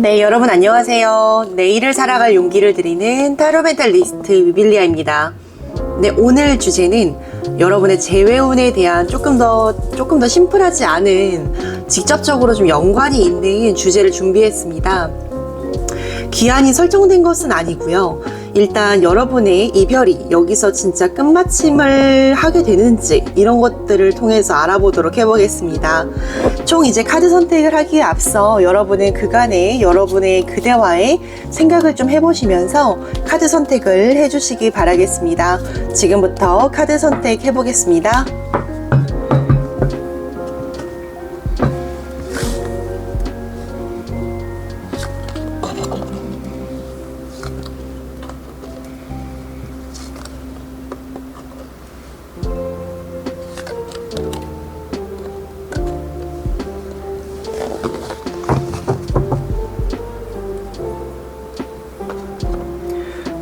네, 여러분 안녕하세요. 내일을 살아갈 용기를 드리는 타로 멘탈리스트 위빌리아입니다. 네, 오늘 주제는 여러분의 재회운에 대한 조금 더 조금 더 심플하지 않은 직접적으로 좀 연관이 있는 주제를 준비했습니다. 기한이 설정된 것은 아니고요. 일단 여러분의 이별이 여기서 진짜 끝마침을 하게 되는지 이런 것들을 통해서 알아보도록 해보겠습니다. 총 이제 카드 선택을 하기에 앞서 여러분은 그간의 여러분의 그대와의 생각을 좀 해보시면서 카드 선택을 해주시기 바라겠습니다. 지금부터 카드 선택 해보겠습니다.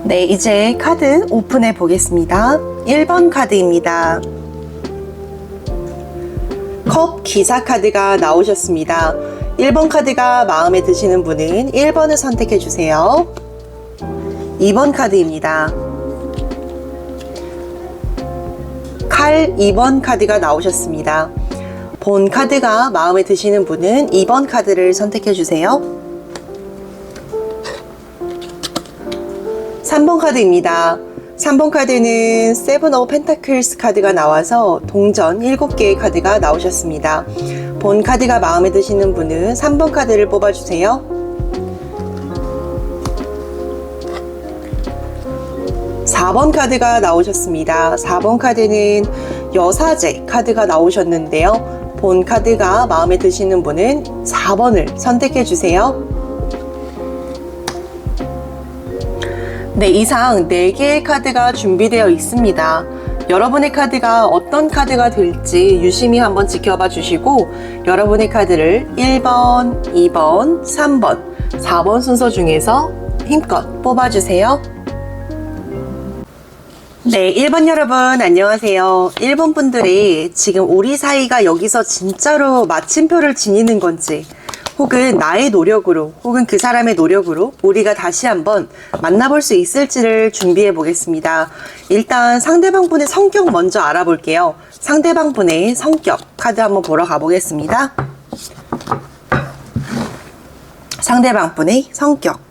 네, 이제 카드 오픈해 보겠습니다. 1번 카드입니다. 컵 기사 카드가 나오셨습니다. 1번 카드가 마음에 드시는 분은 1번을 선택해 주세요. 2번 카드입니다. 칼 2번 카드가 나오셨습니다. 본 카드가 마음에 드시는 분은 2번 카드를 선택해 주세요. 3번 카드입니다. 3번 카드는 세븐 오브 펜타클스 카드가 나와서 동전 7개의 카드가 나오셨습니다. 본 카드가 마음에 드시는 분은 3번 카드를 뽑아주세요. 4번 카드가 나오셨습니다. 4번 카드는 여사제 카드가 나오셨는데요. 본 카드가 마음에 드시는 분은 4번을 선택해 주세요. 네, 이상 4개의 카드가 준비되어 있습니다. 여러분의 카드가 어떤 카드가 될지 유심히 한번 지켜봐 주시고 여러분의 카드를 1번, 2번, 3번, 4번 순서 중에서 힘껏 뽑아주세요. 네, 1번 여러분 안녕하세요. 1번 분들이 지금 우리 사이가 여기서 진짜로 마침표를 지니는 건지 혹은 나의 노력으로 혹은 그 사람의 노력으로 우리가 다시 한번 만나볼 수 있을지를 준비해 보겠습니다. 일단 상대방 분의 성격 먼저 알아볼게요. 상대방 분의 성격 카드 한번 보러 가보겠습니다. 상대방 분의 성격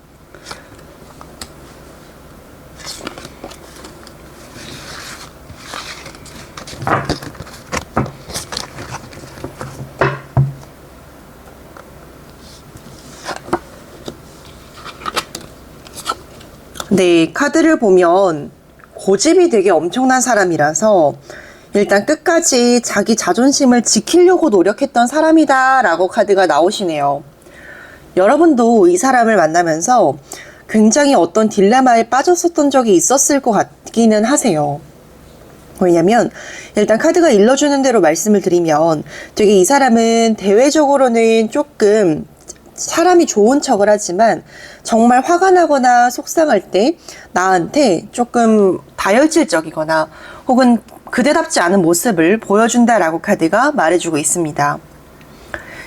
네, 카드를 보면 고집이 되게 엄청난 사람이라서 일단 끝까지 자기 자존심을 지키려고 노력했던 사람이다 라고 카드가 나오시네요. 여러분도 이 사람을 만나면서 굉장히 어떤 딜레마에 빠졌었던 적이 있었을 것 같기는 하세요. 왜냐면 일단 카드가 일러주는 대로 말씀을 드리면 되게 이 사람은 대외적으로는 조금 사람이 좋은 척을 하지만 정말 화가 나거나 속상할 때 나한테 조금 다혈질적이거나 혹은 그대답지 않은 모습을 보여준다라고 카드가 말해주고 있습니다.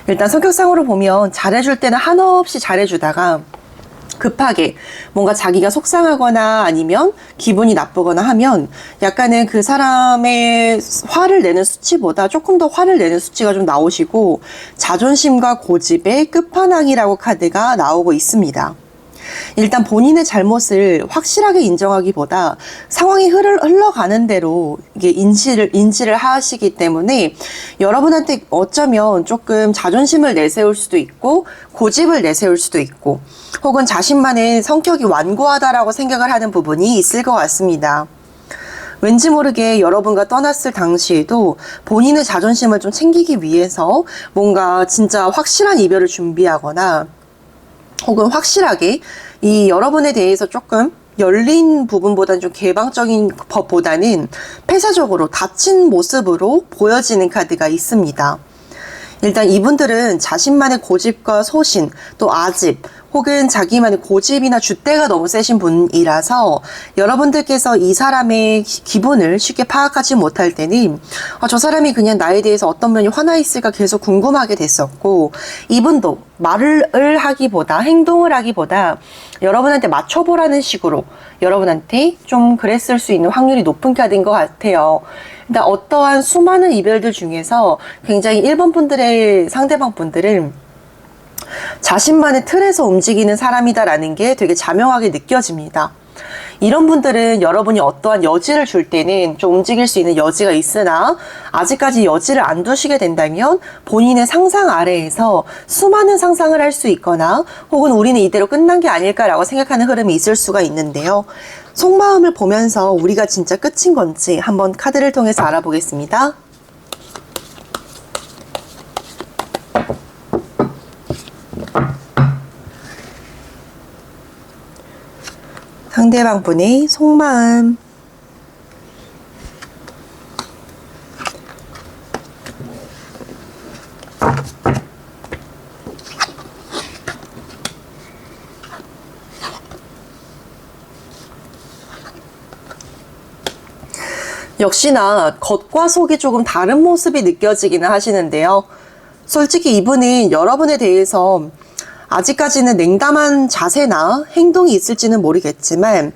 일단 성격상으로 보면 잘해줄 때는 한없이 잘해주다가 급하게 뭔가 자기가 속상하거나 아니면 기분이 나쁘거나 하면 약간은 그 사람의 화를 내는 수치보다 조금 더 화를 내는 수치가 좀 나오시고 자존심과 고집의 끝판왕이라고 카드가 나오고 있습니다. 일단 본인의 잘못을 확실하게 인정하기보다 상황이 흐르, 흘러가는 대로 이게 인지를, 인지를 하시기 때문에 여러분한테 어쩌면 조금 자존심을 내세울 수도 있고 고집을 내세울 수도 있고 혹은 자신만의 성격이 완고하다라고 생각을 하는 부분이 있을 것 같습니다. 왠지 모르게 여러분과 떠났을 당시에도 본인의 자존심을 좀 챙기기 위해서 뭔가 진짜 확실한 이별을 준비하거나 혹은 확실하게 이 여러분에 대해서 조금 열린 부분보다는 좀 개방적인 것보다는 폐쇄적으로 닫힌 모습으로 보여지는 카드가 있습니다. 일단 이분들은 자신만의 고집과 소신, 또 아집, 혹은 자기만의 고집이나 줏대가 너무 세신 분이라서 여러분들께서 이 사람의 기- 기분을 쉽게 파악하지 못할 때는 아, 저 사람이 그냥 나에 대해서 어떤 면이 화나 있을까 계속 궁금하게 됐었고 이분도 말을 하기보다 행동을 하기보다 여러분한테 맞춰보라는 식으로 여러분한테 좀 그랬을 수 있는 확률이 높은 카드인 것 같아요. 일단 어떠한 수많은 이별들 중에서 굉장히 1번 분들의 상대방 분들은 자신만의 틀에서 움직이는 사람이다라는 게 되게 자명하게 느껴집니다. 이런 분들은 여러분이 어떠한 여지를 줄 때는 좀 움직일 수 있는 여지가 있으나 아직까지 여지를 안 두시게 된다면 본인의 상상 아래에서 수많은 상상을 할 수 있거나 혹은 우리는 이대로 끝난 게 아닐까라고 생각하는 흐름이 있을 수가 있는데요. 속마음을 보면서 우리가 진짜 끝인 건지 한번 카드를 통해서 알아보겠습니다. 상대방 분의 속마음. 역시나 겉과 속이 조금 다른 모습이 느껴지기는 하시는데요. 솔직히 이분은 여러분에 대해서 아직까지는 냉담한 자세나 행동이 있을지는 모르겠지만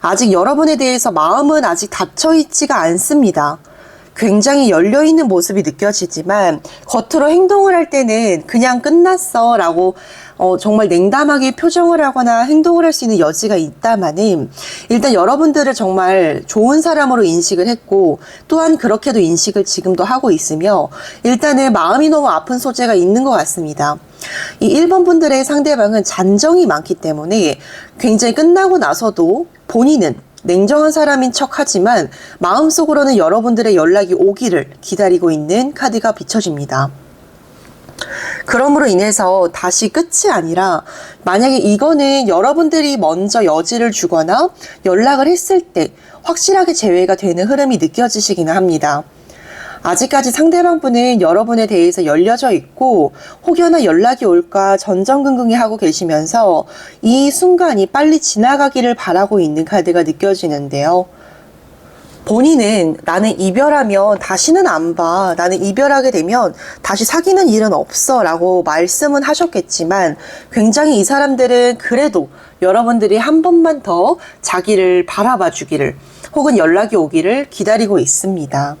아직 여러분에 대해서 마음은 아직 닫혀 있지가 않습니다. 굉장히 열려있는 모습이 느껴지지만 겉으로 행동을 할 때는 그냥 끝났어 라고 어, 정말 냉담하게 표정을 하거나 행동을 할 수 있는 여지가 있다마는 일단 여러분들을 정말 좋은 사람으로 인식을 했고 또한 그렇게도 인식을 지금도 하고 있으며 일단은 마음이 너무 아픈 소재가 있는 것 같습니다. 이 1번 분들의 상대방은 잔정이 많기 때문에 굉장히 끝나고 나서도 본인은 냉정한 사람인 척 하지만 마음속으로는 여러분들의 연락이 오기를 기다리고 있는 카드가 비춰집니다. 그럼으로 인해서 다시 끝이 아니라 만약에 이거는 여러분들이 먼저 여지를 주거나 연락을 했을 때 확실하게 제외가 되는 흐름이 느껴지시기는 합니다. 아직까지 상대방 분은 여러분에 대해서 열려져 있고 혹여나 연락이 올까 전전긍긍히 하고 계시면서 이 순간이 빨리 지나가기를 바라고 있는 카드가 느껴지는데요. 본인은 나는 이별하면 다시는 안 봐. 나는 이별하게 되면 다시 사귀는 일은 없어. 라고 말씀은 하셨겠지만 굉장히 이 사람들은 그래도 여러분들이 한 번만 더 자기를 바라봐 주기를 혹은 연락이 오기를 기다리고 있습니다.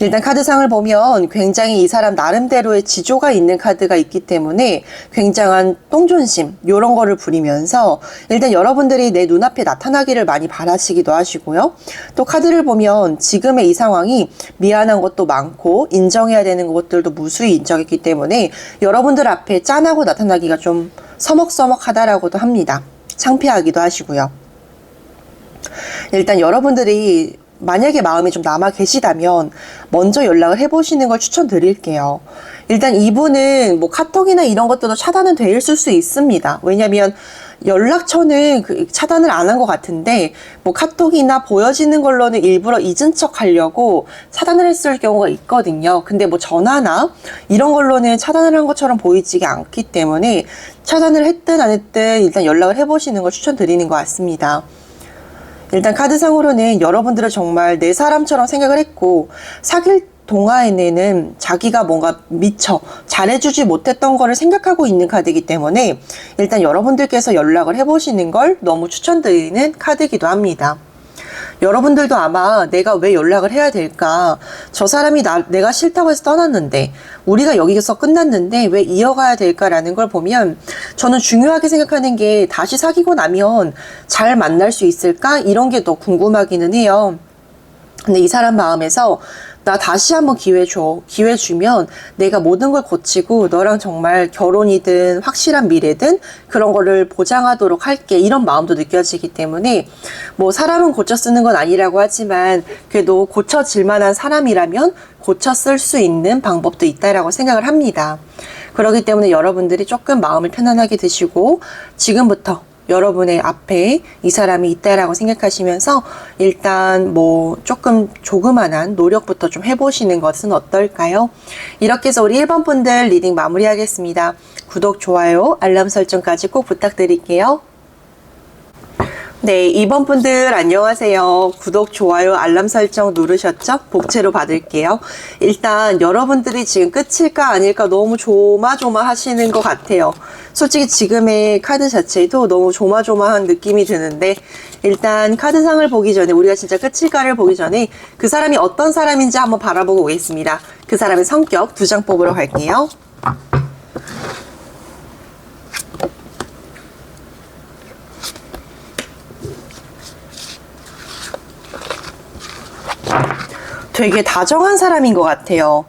일단 카드상을 보면 굉장히 이 사람 나름대로의 지조가 있는 카드가 있기 때문에 굉장한 똥존심 이런 거를 부리면서 일단 여러분들이 내 눈앞에 나타나기를 많이 바라시기도 하시고요. 또 카드를 보면 지금의 이 상황이 미안한 것도 많고 인정해야 되는 것들도 무수히 인정했기 때문에 여러분들 앞에 짠하고 나타나기가 좀 서먹서먹하다라고도 합니다. 창피하기도 하시고요. 일단 여러분들이 만약에 마음이 좀 남아 계시다면 먼저 연락을 해보시는 걸 추천드릴게요. 일단 이분은 뭐 카톡이나 이런 것들도 차단은 돼 있을 수 있습니다. 왜냐면 연락처는 그 차단을 안 한 것 같은데 뭐 카톡이나 보여지는 걸로는 일부러 잊은 척 하려고 차단을 했을 경우가 있거든요. 근데 뭐 전화나 이런 걸로는 차단을 한 것처럼 보이지가 않기 때문에 차단을 했든 안 했든 일단 연락을 해보시는 걸 추천드리는 것 같습니다. 일단 카드상으로는 여러분들을 정말 내 사람처럼 생각을 했고 사귈 동화에는 자기가 뭔가 미처 잘해주지 못했던 거를 생각하고 있는 카드이기 때문에 일단 여러분들께서 연락을 해보시는 걸 너무 추천드리는 카드이기도 합니다. 여러분들도 아마 내가 왜 연락을 해야 될까? 저 사람이 나, 내가 싫다고 해서 떠났는데, 우리가 여기서 끝났는데 왜 이어가야 될까라는 걸 보면 저는 중요하게 생각하는 게 다시 사귀고 나면 잘 만날 수 있을까? 이런 게 더 궁금하기는 해요. 근데 이 사람 마음에서 나 다시 한번 기회 줘. 기회 주면 내가 모든 걸 고치고 너랑 정말 결혼이든 확실한 미래든 그런 거를 보장하도록 할게. 이런 마음도 느껴지기 때문에 뭐 사람은 고쳐 쓰는 건 아니라고 하지만 그래도 고쳐질 만한 사람이라면 고쳐 쓸 수 있는 방법도 있다라고 생각을 합니다. 그렇기 때문에 여러분들이 조금 마음을 편안하게 드시고 지금부터 여러분의 앞에 이 사람이 있다라고 생각하시면서 일단 뭐 조금 조그만한 노력부터 좀 해보시는 것은 어떨까요? 이렇게 해서 우리 1번 분들 리딩 마무리하겠습니다. 구독, 좋아요, 알람 설정까지 꼭 부탁드릴게요. 네, 2번 분들 안녕하세요. 구독, 좋아요, 알람 설정 누르셨죠? 복채로 받을게요. 일단 여러분들이 지금 끝일까 아닐까 너무 조마조마 하시는 것 같아요. 솔직히 지금의 카드 자체도 너무 조마조마한 느낌이 드는데 일단 카드상을 보기 전에 우리가 진짜 끝일까를 보기 전에 그 사람이 어떤 사람인지 한번 바라보고 오겠습니다. 그 사람의 성격 두 장 뽑으러 갈게요. 되게 다정한 사람인 것 같아요.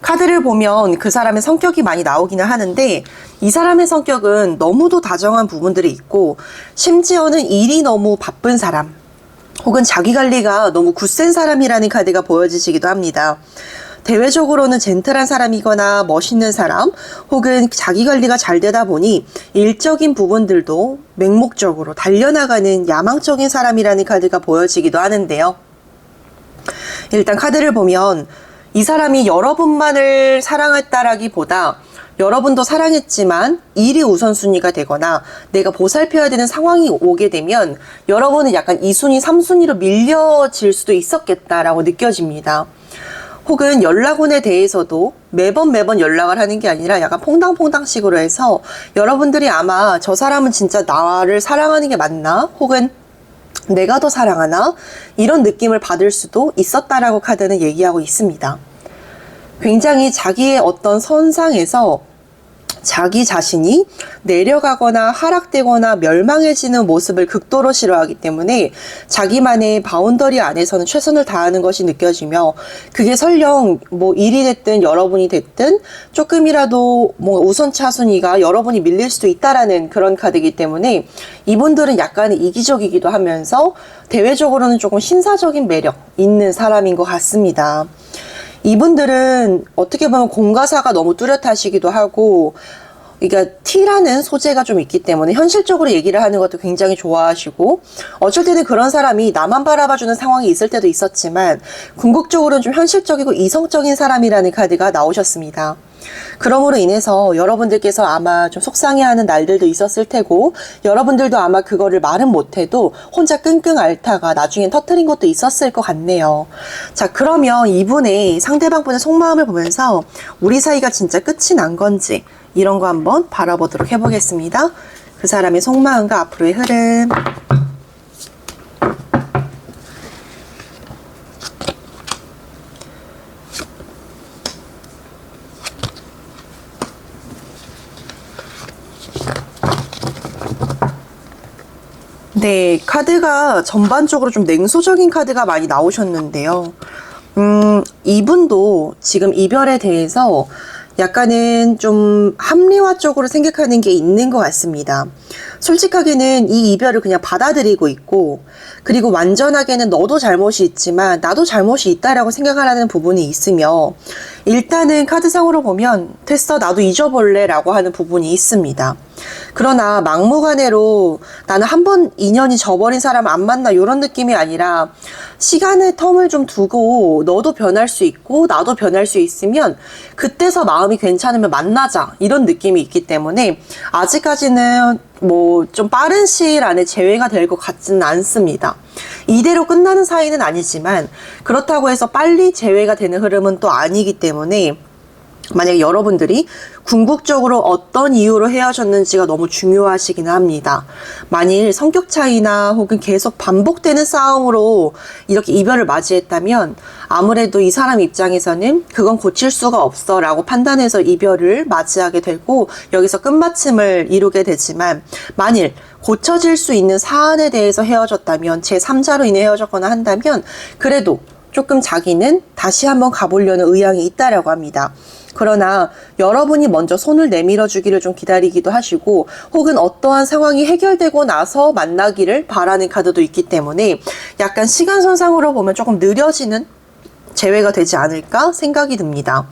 카드를 보면 그 사람의 성격이 많이 나오기는 하는데 이 사람의 성격은 너무도 다정한 부분들이 있고 심지어는 일이 너무 바쁜 사람 혹은 자기 관리가 너무 굳센 사람이라는 카드가 보여지시기도 합니다. 대외적으로는 젠틀한 사람이거나 멋있는 사람 혹은 자기 관리가 잘 되다 보니 일적인 부분들도 맹목적으로 달려나가는 야망적인 사람이라는 카드가 보여지기도 하는데요. 일단 카드를 보면 이 사람이 여러분만을 사랑했다라기보다 여러분도 사랑했지만 일이 우선순위가 되거나 내가 보살펴야 되는 상황이 오게 되면 여러분은 약간 2순위, 3순위로 밀려질 수도 있었겠다라고 느껴집니다. 혹은 연락원에 대해서도 매번 매번 연락을 하는 게 아니라 약간 퐁당퐁당식으로 해서 여러분들이 아마 저 사람은 진짜 나를 사랑하는 게 맞나? 혹은 내가 더 사랑하나? 이런 느낌을 받을 수도 있었다라고 카드는 얘기하고 있습니다. 굉장히 자기의 어떤 선상에서 자기 자신이 내려가거나 하락되거나 멸망해지는 모습을 극도로 싫어하기 때문에 자기만의 바운더리 안에서는 최선을 다하는 것이 느껴지며 그게 설령 뭐 일이 됐든 여러분이 됐든 조금이라도 뭐 우선 차순위가 여러분이 밀릴 수도 있다라는 그런 카드이기 때문에 이분들은 약간 이기적이기도 하면서 대외적으로는 조금 신사적인 매력 있는 사람인 것 같습니다. 이분들은 어떻게 보면 공과사가 너무 뚜렷하시기도 하고 그러니까 T라는 소재가 좀 있기 때문에 현실적으로 얘기를 하는 것도 굉장히 좋아하시고 어쩔 때는 그런 사람이 나만 바라봐주는 상황이 있을 때도 있었지만 궁극적으로는 좀 현실적이고 이성적인 사람이라는 카드가 나오셨습니다. 그러므로 인해서 여러분들께서 아마 좀 속상해하는 날들도 있었을 테고 여러분들도 아마 그거를 말은 못해도 혼자 끙끙 앓다가 나중엔 터트린 것도 있었을 것 같네요. 자 그러면 이분의 상대방분의 속마음을 보면서 우리 사이가 진짜 끝이 난 건지 이런 거 한번 바라보도록 해보겠습니다. 그 사람의 속마음과 앞으로의 흐름. 네, 카드가 전반적으로 좀 냉소적인 카드가 많이 나오셨는데요. 음, 이분도 지금 이별에 대해서 약간은 좀 합리화 적으로 생각하는 게 있는 것 같습니다. 솔직하게는 이 이별을 그냥 받아들이고 있고, 그리고 완전하게는 너도 잘못이 있지만 나도 잘못이 있다라고 생각하는 부분이 있으며, 일단은 카드상으로 보면 됐어, 나도 잊어볼래 라고 하는 부분이 있습니다. 그러나 막무가내로 나는 한 번 인연이 저버린 사람 안 만나 이런 느낌이 아니라 시간의 텀을 좀 두고 너도 변할 수 있고 나도 변할 수 있으면 그때서 마음이 괜찮으면 만나자 이런 느낌이 있기 때문에 아직까지는 뭐 좀 빠른 시일 안에 재회가 될 것 같지는 않습니다. 이대로 끝나는 사이는 아니지만 그렇다고 해서 빨리 재회가 되는 흐름은 또 아니기 때문에 만약에 여러분들이 궁극적으로 어떤 이유로 헤어졌는지가 너무 중요하시긴 합니다. 만일 성격 차이나 혹은 계속 반복되는 싸움으로 이렇게 이별을 맞이했다면 아무래도 이 사람 입장에서는 그건 고칠 수가 없어 라고 판단해서 이별을 맞이하게 되고 여기서 끝마침을 이루게 되지만 만일 고쳐질 수 있는 사안에 대해서 헤어졌다면 제3자로 인해 헤어졌거나 한다면 그래도 조금 자기는 다시 한번 가보려는 의향이 있다라고 합니다. 그러나 여러분이 먼저 손을 내밀어 주기를 좀 기다리기도 하시고 혹은 어떠한 상황이 해결되고 나서 만나기를 바라는 카드도 있기 때문에 약간 시간선상으로 보면 조금 느려지는 재회가 되지 않을까 생각이 듭니다.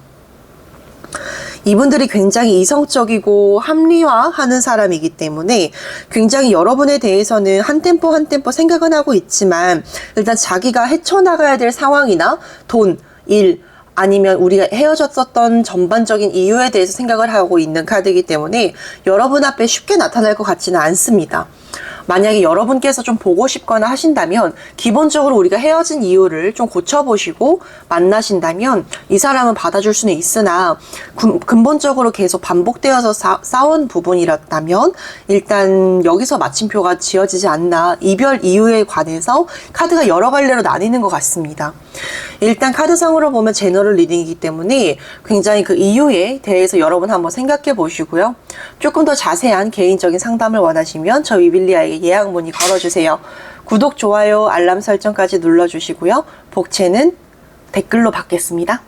이분들이 굉장히 이성적이고 합리화하는 사람이기 때문에 굉장히 여러분에 대해서는 한 템포 한 템포 생각은 하고 있지만 일단 자기가 헤쳐나가야 될 상황이나 돈, 일, 아니면 우리가 헤어졌었던 전반적인 이유에 대해서 생각을 하고 있는 카드이기 때문에 여러분 앞에 쉽게 나타날 것 같지는 않습니다. 만약에 여러분께서 좀 보고 싶거나 하신다면 기본적으로 우리가 헤어진 이유를 좀 고쳐보시고 만나신다면 이 사람은 받아줄 수는 있으나 근- 근본적으로 계속 반복되어서 싸, 싸운 부분이었다면 일단 여기서 마침표가 지어지지 않나 이별 이유에 관해서 카드가 여러 갈래로 나뉘는 것 같습니다. 일단 카드상으로 보면 제너럴 리딩이기 때문에 굉장히 그 이유에 대해서 여러분 한번 생각해 보시고요. 조금 더 자세한 개인적인 상담을 원하시면 저위 빌리아에게 예약 문의 걸어주세요. 구독, 좋아요, 알람 설정까지 눌러주시고요. 복채는 댓글로 받겠습니다.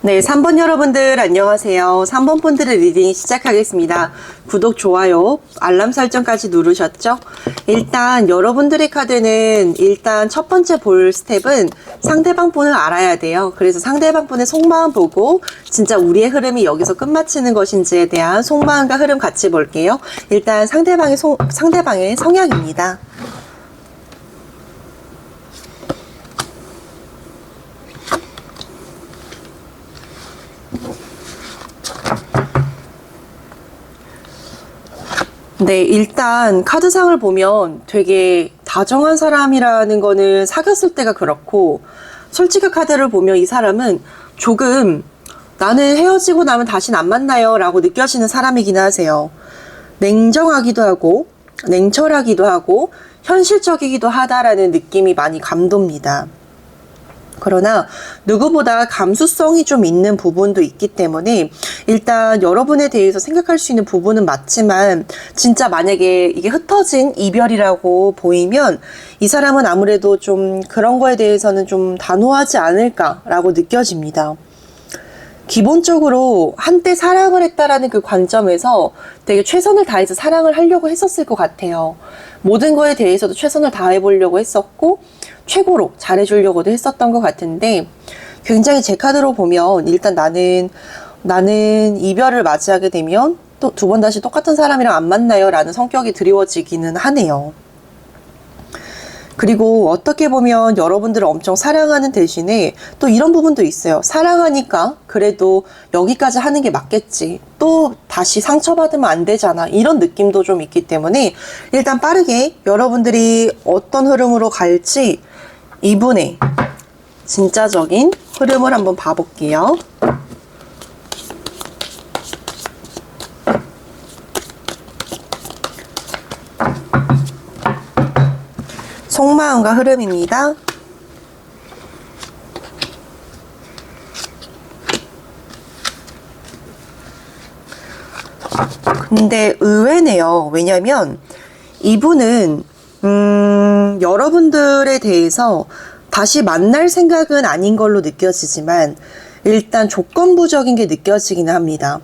네, 3번 여러분들 안녕하세요. 3번 분들의 리딩 시작하겠습니다. 구독, 좋아요, 알람 설정까지 누르셨죠? 일단 여러분들의 카드는 일단 첫 번째 볼 스텝은 상대방 분을 알아야 돼요. 그래서 상대방 분의 속마음 보고 진짜 우리의 흐름이 여기서 끝마치는 것인지에 대한 속마음과 흐름 같이 볼게요. 일단 상대방의 속- 상대방의 성향입니다. 네, 일단 카드상을 보면 되게 다정한 사람이라는 거는 사귀었을 때가 그렇고 솔직히 카드를 보면 이 사람은 조금 나는 헤어지고 나면 다신 안 만나요 라고 느껴지는 사람이긴 하세요. 냉정하기도 하고 냉철하기도 하고 현실적이기도 하다라는 느낌이 많이 감돕니다. 그러나 누구보다 감수성이 좀 있는 부분도 있기 때문에 일단 여러분에 대해서 생각할 수 있는 부분은 맞지만 진짜 만약에 이게 흩어진 이별이라고 보이면 이 사람은 아무래도 좀 그런 거에 대해서는 좀 단호하지 않을까라고 느껴집니다. 기본적으로 한때 사랑을 했다라는 그 관점에서 되게 최선을 다해서 사랑을 하려고 했었을 것 같아요. 모든 거에 대해서도 최선을 다해보려고 했었고, 최고로 잘해주려고도 했었던 것 같은데, 굉장히 제 카드로 보면, 일단 나는, 나는 이별을 맞이하게 되면 또 두 번 다시 똑같은 사람이랑 안 만나요. 라는 성격이 드리워지기는 하네요. 그리고 어떻게 보면 여러분들을 엄청 사랑하는 대신에 또 이런 부분도 있어요. 사랑하니까 그래도 여기까지 하는 게 맞겠지. 또 다시 상처받으면 안 되잖아. 이런 느낌도 좀 있기 때문에 일단 빠르게 여러분들이 어떤 흐름으로 갈지 이분의 진짜적인 흐름을 한번 봐볼게요. 속마음과 흐름입니다. 근데 의외네요. 왜냐면 이분은 음, 여러분들에 대해서 다시 만날 생각은 아닌 걸로 느껴지지만 일단 조건부적인 게 느껴지기는 합니다.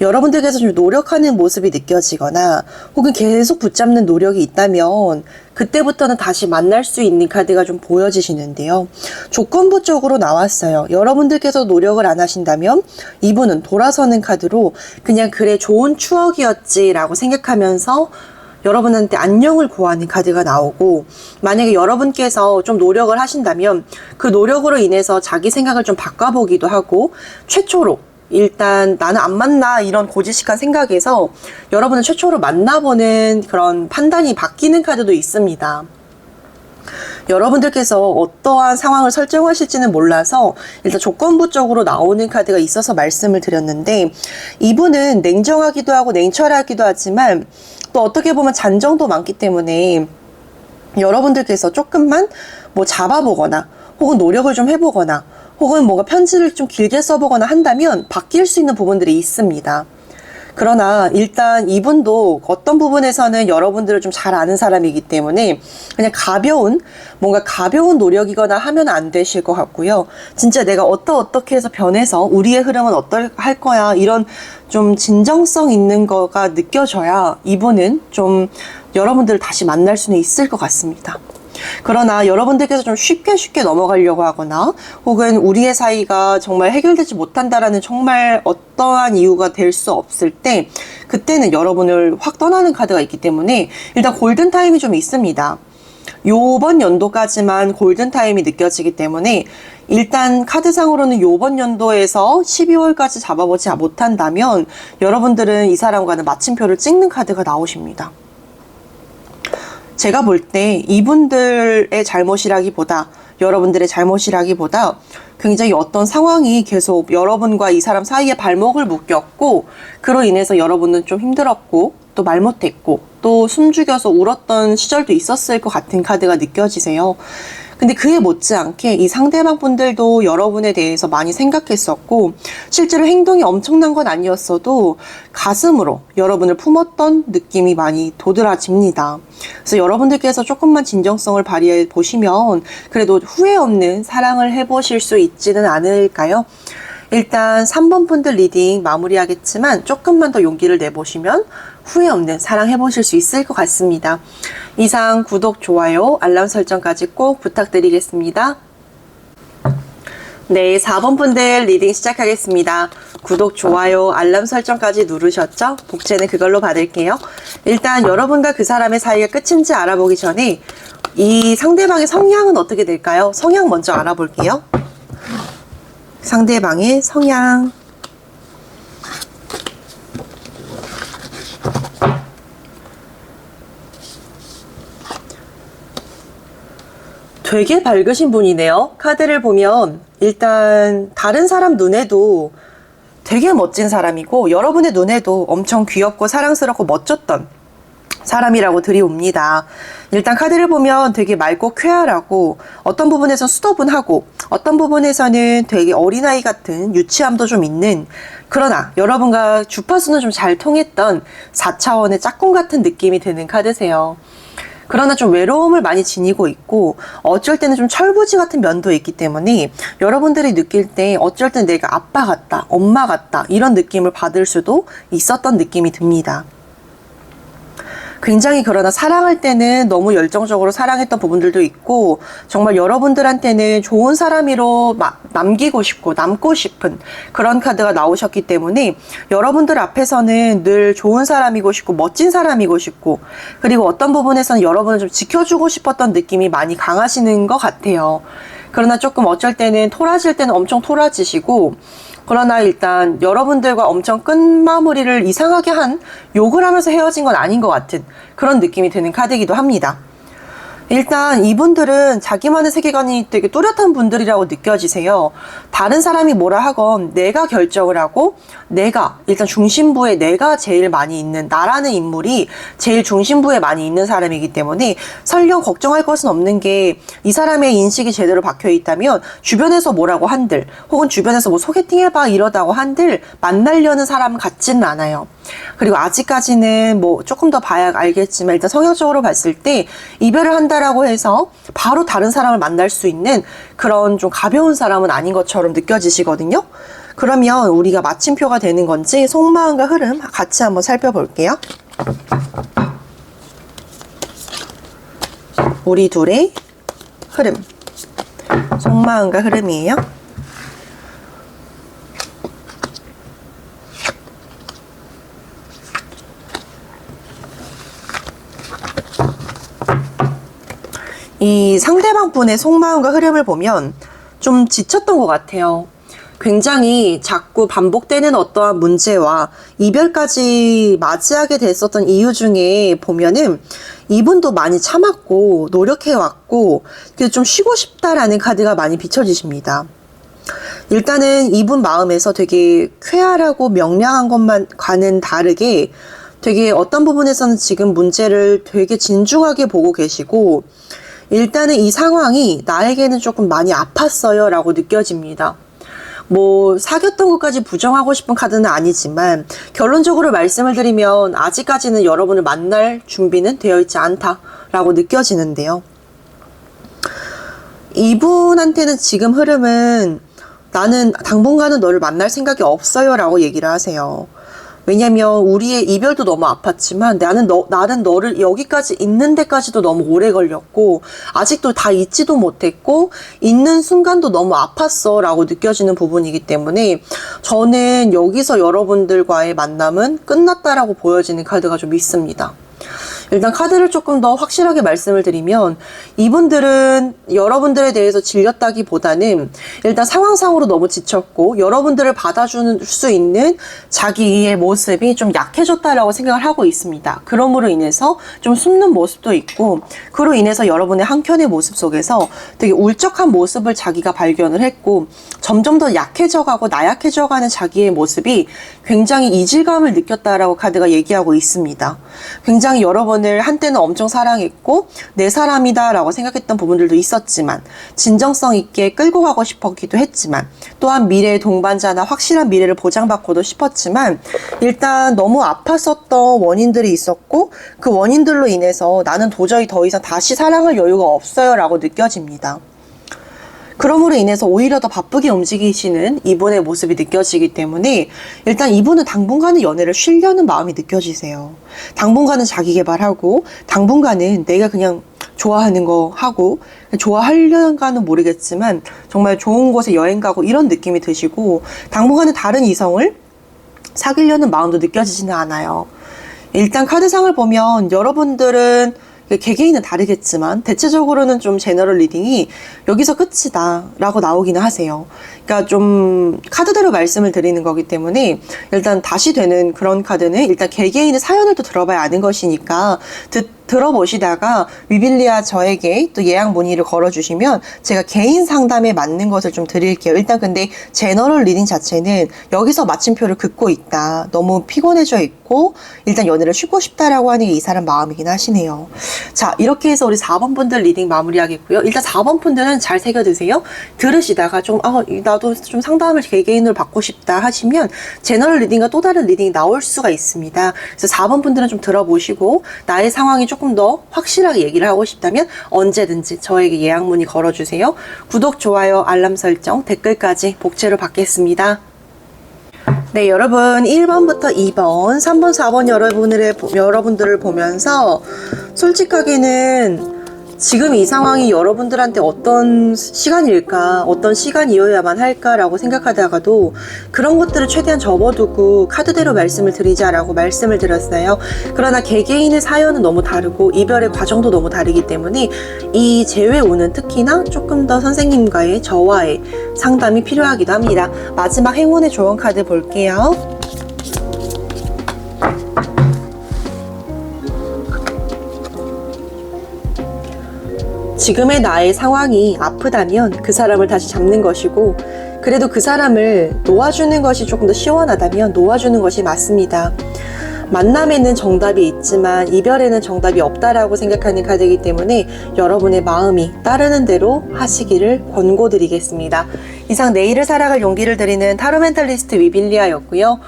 여러분들께서 좀 노력하는 모습이 느껴지거나 혹은 계속 붙잡는 노력이 있다면 그때부터는 다시 만날 수 있는 카드가 좀 보여지시는데요. 조건부적으로 나왔어요. 여러분들께서 노력을 안 하신다면 이분은 돌아서는 카드로 그냥 그래 좋은 추억이었지라고 생각하면서 여러분한테 안녕을 구하는 카드가 나오고 만약에 여러분께서 좀 노력을 하신다면 그 노력으로 인해서 자기 생각을 좀 바꿔보기도 하고 최초로 일단 나는 안 만나 이런 고지식한 생각에서 여러분을 최초로 만나보는 그런 판단이 바뀌는 카드도 있습니다. 여러분들께서 어떠한 상황을 설정하실지는 몰라서 일단 조건부적으로 나오는 카드가 있어서 말씀을 드렸는데 이분은 냉정하기도 하고 냉철하기도 하지만 또 어떻게 보면 잔정도 많기 때문에 여러분들께서 조금만 뭐 잡아보거나 혹은 노력을 좀 해보거나 혹은 뭔가 편지를 좀 길게 써보거나 한다면 바뀔 수 있는 부분들이 있습니다. 그러나 일단 이분도 어떤 부분에서는 여러분들을 좀 잘 아는 사람이기 때문에 그냥 가벼운 뭔가 가벼운 노력이거나 하면 안 되실 것 같고요. 진짜 내가 어떠 어떻게 해서 변해서 우리의 흐름은 어떨 거야 이런 좀 진정성 있는 거가 느껴져야 이분은 좀 여러분들을 다시 만날 수는 있을 것 같습니다. 그러나 여러분들께서 좀 쉽게 쉽게 넘어가려고 하거나 혹은 우리의 사이가 정말 해결되지 못한다라는 정말 어떠한 이유가 될 수 없을 때 그때는 여러분을 확 떠나는 카드가 있기 때문에 일단 골든 타임이 좀 있습니다. 요번 연도까지만 골든타임이 느껴지기 때문에 일단 카드상으로는 요번 연도에서 12월까지 잡아보지 못한다면 여러분들은 이 사람과는 마침표를 찍는 카드가 나오십니다. 제가 볼 때 이분들의 잘못이라기보다 여러분들의 잘못이라기보다 굉장히 어떤 상황이 계속 여러분과 이 사람 사이에 발목을 묶였고 그로 인해서 여러분은 좀 힘들었고 또 말 못했고 또 숨죽여서 울었던 시절도 있었을 것 같은 카드가 느껴지세요. 근데 그에 못지않게 이 상대방 분들도 여러분에 대해서 많이 생각했었고 실제로 행동이 엄청난 건 아니었어도 가슴으로 여러분을 품었던 느낌이 많이 도드라집니다. 그래서 여러분들께서 조금만 진정성을 발휘해 보시면 그래도 후회 없는 사랑을 해보실 수 있지는 않을까요? 일단 3번 분들 리딩 마무리하겠지만 조금만 더 용기를 내보시면 후회 없는 사랑 해 보실 수 있을 것 같습니다. 이상 구독, 좋아요, 알람 설정까지 꼭 부탁드리겠습니다. 네, 4번 분들 리딩 시작하겠습니다. 구독, 좋아요, 알람 설정까지 누르셨죠? 복제는 그걸로 받을게요. 일단 여러분과 그 사람의 사이가 끝인지 알아보기 전에 이 상대방의 성향은 어떻게 될까요? 성향 먼저 알아볼게요. 상대방의 성향. 되게 밝으신 분이네요. 카드를 보면 일단 다른 사람 눈에도 되게 멋진 사람이고 여러분의 눈에도 엄청 귀엽고 사랑스럽고 멋졌던 사람이라고 들이옵니다. 일단 카드를 보면 되게 맑고 쾌활하고 어떤 부분에서 수도분하고 어떤 부분에서는 되게 어린아이 같은 유치함도 좀 있는 그러나 여러분과 주파수는 좀 잘 통했던 4차원의 짝꿍 같은 느낌이 드는 카드세요. 그러나 좀 외로움을 많이 지니고 있고 어쩔 때는 좀 철부지 같은 면도 있기 때문에 여러분들이 느낄 때 어쩔 땐 내가 아빠 같다, 엄마 같다 이런 느낌을 받을 수도 있었던 느낌이 듭니다. 굉장히 그러나 사랑할 때는 너무 열정적으로 사랑했던 부분들도 있고 정말 여러분들한테는 좋은 사람으로 마- 남기고 싶고 남고 싶은 그런 카드가 나오셨기 때문에 여러분들 앞에서는 늘 좋은 사람이고 싶고 멋진 사람이고 싶고 그리고 어떤 부분에서는 여러분을 좀 지켜주고 싶었던 느낌이 많이 강하시는 것 같아요. 그러나 조금 어쩔 때는 토라질 때는 엄청 토라지시고 그러나 일단 여러분들과 엄청 끝마무리를 이상하게 한 욕을 하면서 헤어진 건 아닌 것 같은 그런 느낌이 드는 카드이기도 합니다. 일단 이분들은 자기만의 세계관이 되게 뚜렷한 분들이라고 느껴지세요. 다른 사람이 뭐라 하건 내가 결정을 하고 내가 일단 중심부에 내가 제일 많이 있는 나라는 인물이 제일 중심부에 많이 있는 사람이기 때문에 설령 걱정할 것은 없는 게 이 사람의 인식이 제대로 박혀 있다면 주변에서 뭐라고 한들 혹은 주변에서 뭐 소개팅 해봐 이러다고 한들 만나려는 사람 같지는 않아요. 그리고 아직까지는 뭐 조금 더 봐야 알겠지만 일단 성향적으로 봤을 때 이별을 한다라고 해서 바로 다른 사람을 만날 수 있는 그런 좀 가벼운 사람은 아닌 것처럼 느껴지시거든요. 그러면 우리가 마침표가 되는 건지 속마음과 흐름 같이 한번 살펴볼게요. 우리 둘의 흐름. 속마음과 흐름이에요. 이 상대방 분의 속마음과 흐름을 보면 좀 지쳤던 것 같아요. 굉장히 자꾸 반복되는 어떠한 문제와 이별까지 맞이하게 됐었던 이유 중에 보면은 이분도 많이 참았고 노력해왔고 좀 쉬고 싶다라는 카드가 많이 비춰지십니다. 일단은 이분 마음에서 되게 쾌활하고 명량한 것만 과는 다르게 되게 어떤 부분에서는 지금 문제를 되게 진중하게 보고 계시고 일단은 이 상황이 나에게는 조금 많이 아팠어요 라고 느껴집니다. 뭐 사귀었던 것까지 부정하고 싶은 카드는 아니지만 결론적으로 말씀을 드리면 아직까지는 여러분을 만날 준비는 되어 있지 않다라고 느껴지는데요. 이분한테는 지금 흐름은 나는 당분간은 너를 만날 생각이 없어요 라고 얘기를 하세요. 왜냐면 우리의 이별도 너무 아팠지만 나는 너, 나는 너를 여기까지 있는 데까지도 너무 오래 걸렸고 아직도 다 잊지도 못했고 있는 순간도 너무 아팠어 라고 느껴지는 부분이기 때문에 저는 여기서 여러분들과의 만남은 끝났다라고 보여지는 카드가 좀 있습니다. 일단 카드를 조금 더 확실하게 말씀을 드리면 이분들은 여러분들에 대해서 질렸다기보다는 일단 상황상으로 너무 지쳤고 여러분들을 받아줄 수 있는 자기의 모습이 좀 약해졌다라고 생각을 하고 있습니다. 그럼으로 인해서 좀 숨는 모습도 있고 그로 인해서 여러분의 한켠의 모습 속에서 되게 울적한 모습을 자기가 발견을 했고 점점 더 약해져가고 나약해져가는 자기의 모습이 굉장히 이질감을 느꼈다라고 카드가 얘기하고 있습니다. 굉장히 여러분 을 한때는 엄청 사랑했고 내 사람이다라고 생각했던 부분들도 있었지만 진정성 있게 끌고 가고 싶었기도 했지만 또한 미래의 동반자나 확실한 미래를 보장받고도 싶었지만 일단 너무 아팠었던 원인들이 있었고 그 원인들로 인해서 나는 도저히 더 이상 다시 사랑할 여유가 없어요라고 느껴집니다. 그럼으로 인해서 오히려 더 바쁘게 움직이시는 이분의 모습이 느껴지기 때문에 일단 이분은 당분간은 연애를 쉬려는 마음이 느껴지세요. 당분간은 자기 개발하고 당분간은 내가 그냥 좋아하는 거 하고 좋아하려는가는 모르겠지만 정말 좋은 곳에 여행 가고 이런 느낌이 드시고 당분간은 다른 이성을 사귀려는 마음도 느껴지지는 않아요. 일단 카드상을 보면 여러분들은 개개인은 다르겠지만 대체적으로는 좀 제너럴 리딩이 여기서 끝이다 라고 나오기는 하세요. 그러니까 좀 카드대로 말씀을 드리는 거기 때문에 일단 다시 되는 그런 카드는 일단 개개인의 사연을 또 들어봐야 아는 것이니까 듣, 들어보시다가 위빌리아 저에게 또 예약 문의를 걸어주시면 제가 개인 상담에 맞는 것을 좀 드릴게요. 일단 근데 제너럴 리딩 자체는 여기서 마침표를 긋고 있다. 너무 피곤해져 있고 일단 연애를 쉬고 싶다라고 하는 게 이 사람 마음이긴 하시네요. 자 이렇게 해서 우리 4번 분들 리딩 마무리하겠고요. 일단 4번 분들은 잘 새겨드세요. 들으시다가 좀 아, 나도 좀 상담을 개개인으로 받고 싶다 하시면 제너럴 리딩과 또 다른 리딩이 나올 수가 있습니다. 그래서 4번 분들은 좀 들어보시고 나의 상황이 조금 더 확실하게 얘기를 하고 싶다면 언제든지 저에게 예약 문의 걸어주세요. 구독, 좋아요, 알람 설정, 댓글까지 복제로 받겠습니다. 네, 여러분 1번부터 2번, 3번, 4번 여러분을 여러분들을 보면서 솔직하게는 지금 이 상황이 여러분들한테 어떤 시간일까, 어떤 시간이어야만 할까라고 생각하다가도 그런 것들을 최대한 접어두고 카드대로 말씀을 드리자라고 말씀을 드렸어요. 그러나 개개인의 사연은 너무 다르고 이별의 과정도 너무 다르기 때문에 이 재회오는 특히나 조금 더 선생님과의 저와의 상담이 필요하기도 합니다. 마지막 행운의 조언 카드 볼게요. 지금의 나의 상황이 아프다면 그 사람을 다시 잡는 것이고, 그래도 그 사람을 놓아주는 것이 조금 더 시원하다면 놓아주는 것이 맞습니다. 만남에는 정답이 있지만 이별에는 정답이 없다라고 생각하는 카드이기 때문에 여러분의 마음이 따르는 대로 하시기를 권고드리겠습니다. 이상 내일을 살아갈 용기를 드리는 타로 멘탈리스트 위빌리아였고요.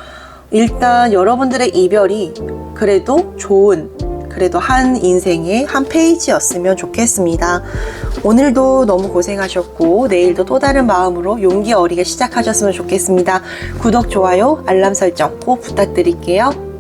일단 여러분들의 이별이 그래도 좋은 그래도 한 인생의 한 페이지였으면 좋겠습니다. 오늘도 너무 고생하셨고 내일도 또 다른 마음으로 용기 어리게 시작하셨으면 좋겠습니다. 구독, 좋아요, 알람 설정 꼭 부탁드릴게요.